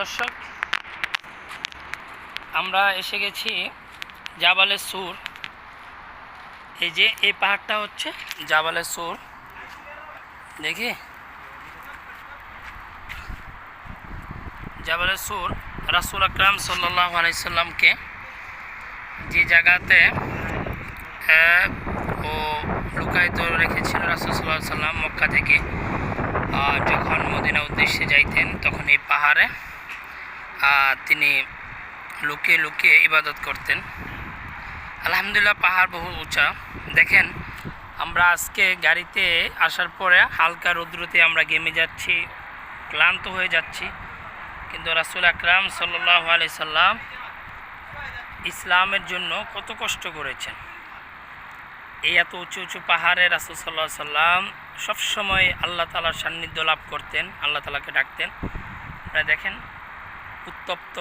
দর্শক, আমরা এসে গেছি জাবালে সুর। এই যে, এই পাহাড়টা হচ্ছে জাবালে সুর। দেখি। জাবালে সুর রাসুল আকরাম সাল্লাহ আলাইসাল্লামকে যে জায়গাতে ও লুকায়িত রেখেছিল রাসুল সাল্লাহ সাল্লাম মক্কা থেকে। যখন মদিনা উদ্দেশ্যে যাইতেন তখন এই পাহাড়ে তিনি লুকিয়ে লুকিয়ে ইবাদত করতেন। আলহামদুলিল্লাহ, পাহাড় বহু উঁচা। দেখেন, আমরা আজকে গাড়িতে আসার পরে হালকা রৌদ্রতে আমরা গেমে যাচ্ছি, ক্লান্ত হয়ে যাচ্ছি। কিন্তু রাসুল আকরাম সাল্লাহ আলি সাল্লাম ইসলামের জন্য কত কষ্ট করেছেন। এই এত উঁচু উঁচু পাহাড়ে রাসুল সাল্লাম সবসময় আল্লাহ তালার সান্নিধ্য লাভ করতেন, আল্লাহ তালাকে ডাকতেন। আপনারা দেখেন উত্তপ্ত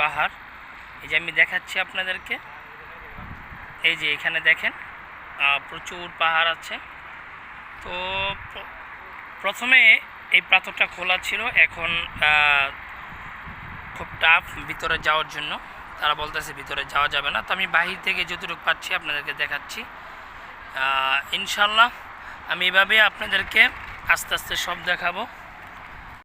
পাহাড়। এই যে আমি দেখাচ্ছি আপনাদেরকে। এই যে এখানে দেখেন প্রচুর পাহাড় আছে। তো প্রথমে এই পাথরটা খোলা ছিল, এখন খুব টাফ ভিতরে যাওয়ার জন্য। তারা বলতেছে ভিতরে যাওয়া যাবে না। তো আমি বাহির থেকে যতটুকু পাচ্ছি আপনাদেরকে দেখাচ্ছি। ইনশাল্লাহ আমি এভাবে আপনাদেরকে আস্তে আস্তে সব দেখাবো।